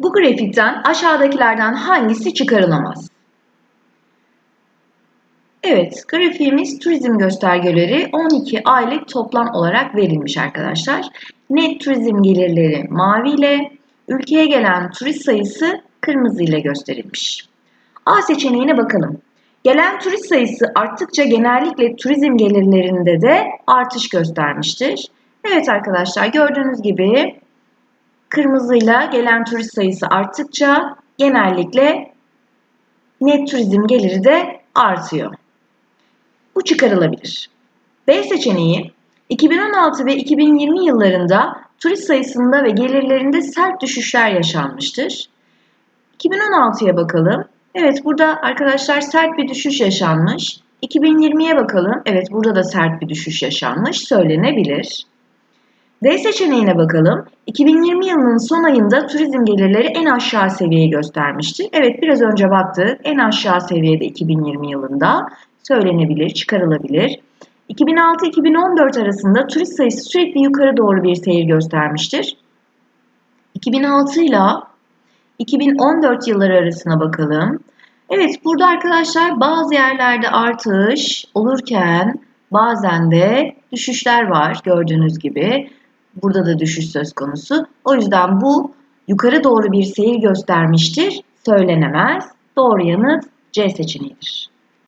Bu grafikten aşağıdakilerden hangisi çıkarılamaz? Evet, grafiğimiz turizm göstergeleri 12 aylık toplam olarak verilmiş arkadaşlar. Net turizm gelirleri mavi ile, ülkeye gelen turist sayısı kırmızı ile gösterilmiş. A seçeneğine bakalım. Gelen turist sayısı arttıkça genellikle turizm gelirlerinde de artış göstermiştir. Evet arkadaşlar gördüğünüz gibi kırmızıyla gelen turist sayısı arttıkça genellikle net turizm geliri de artıyor. Bu çıkarılabilir. B seçeneği 2016 ve 2020 yıllarında turist sayısında ve gelirlerinde sert düşüşler yaşanmıştır. 2016'ya bakalım. Evet burada arkadaşlar sert bir düşüş yaşanmış. 2020'ye bakalım. Evet burada da sert bir düşüş yaşanmış. Söylenebilir. D seçeneğine bakalım. 2020 yılının son ayında turizm gelirleri en aşağı seviyeyi göstermişti. Evet biraz önce baktık. En aşağı seviyede 2020 yılında söylenebilir, çıkarılabilir. 2006-2014 arasında turist sayısı sürekli yukarı doğru bir seyir göstermiştir. 2006 ile 2014 yılları arasına bakalım. Evet burada arkadaşlar bazı yerlerde artış olurken bazen de düşüşler var gördüğünüz gibi. Burada da düşüş söz konusu. O yüzden bu yukarı doğru bir seyir göstermiştir. Söylenemez. Doğru yanıt C seçeneğidir.